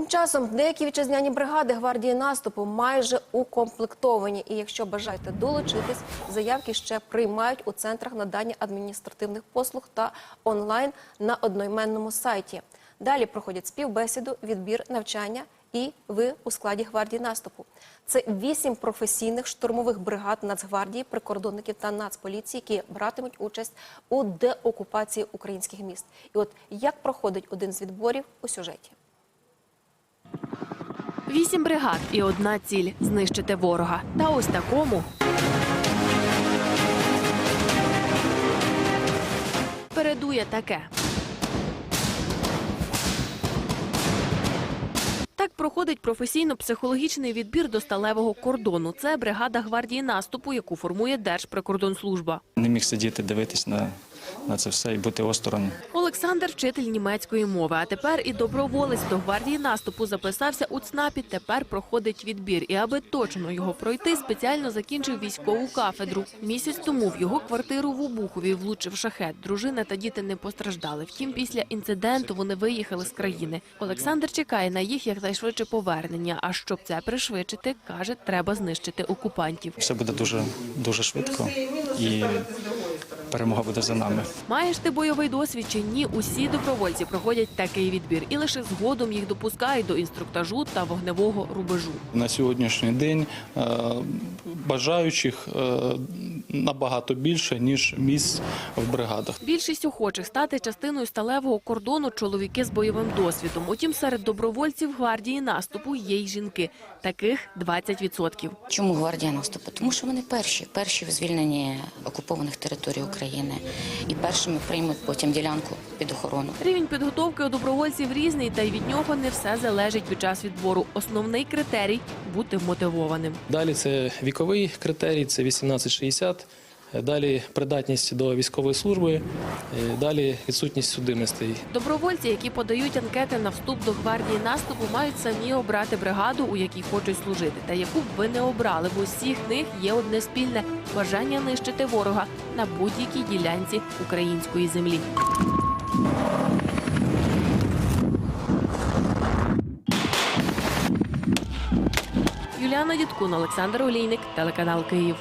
Тим часом деякі вітчизняні бригади гвардії наступу майже укомплектовані. І якщо бажаєте долучитись, заявки ще приймають у центрах надання адміністративних послуг та онлайн на одноіменному сайті. Далі проходять співбесіду, відбір, навчання. І ви у складі гвардії наступу. Це вісім професійних штурмових бригад Нацгвардії, прикордонників та нацполіції, які братимуть участь у деокупації українських міст. І от як проходить один з відборів у сюжеті. Вісім бригад і одна ціль знищити ворога. Та ось такому. Передує таке. Проходить професійно-психологічний відбір до сталевого кордону. Це бригада гвардії наступу, яку формує Держприкордонслужба. Не міг сидіти, дивитись на, на це все і бути осторонь. Олександр вчитель німецької мови, а тепер і доброволець до гвардії наступу записався у ЦНАПі. Тепер проходить відбір. І аби точно його пройти, спеціально закінчив військову кафедру. Місяць тому в його квартиру в Обухові влучив шахет. Дружина та діти не постраждали. Втім, після інциденту вони виїхали з країни. Олександр чекає на їх якнайшвидше повернення. А щоб це пришвидшити, каже, треба знищити окупантів. Все буде дуже, дуже швидко і перемога буде за нами. Маєш ти бойовий досвід чи ні? Усі добровольці проходять такий відбір, і лише згодом їх допускають до інструктажу та вогневого рубежу. На сьогоднішній день е, бажаючих е, набагато більше, ніж місць в бригадах. Більшість охочих стати частиною сталевого кордону чоловіки з бойовим досвідом. Утім, серед добровольців гвардії наступу є й жінки. Таких 20%. Чому гвардія наступу? Тому що вони перші, перші в звільненні окупованих територій України і першими приймуть потім ділянку під охорону. Рівень підготовки у добровольців різний, та й від нього не все залежить під час відбору. Основний критерій бути мотивованим. Далі це віковий критерій, це 18-60. Далі придатність до військової служби, е, далі відсутність судимостей. Добровольці, які подають анкети на вступ до гвардії наступу, мають самі обрати бригаду, у якій хочуть служити, та яку б ви не обрали. В усіх них є одне спільне бажання нищити ворога на будь-якій ділянці української землі. Юліана Дідкун, Олександр Олійник, телеканал Київ.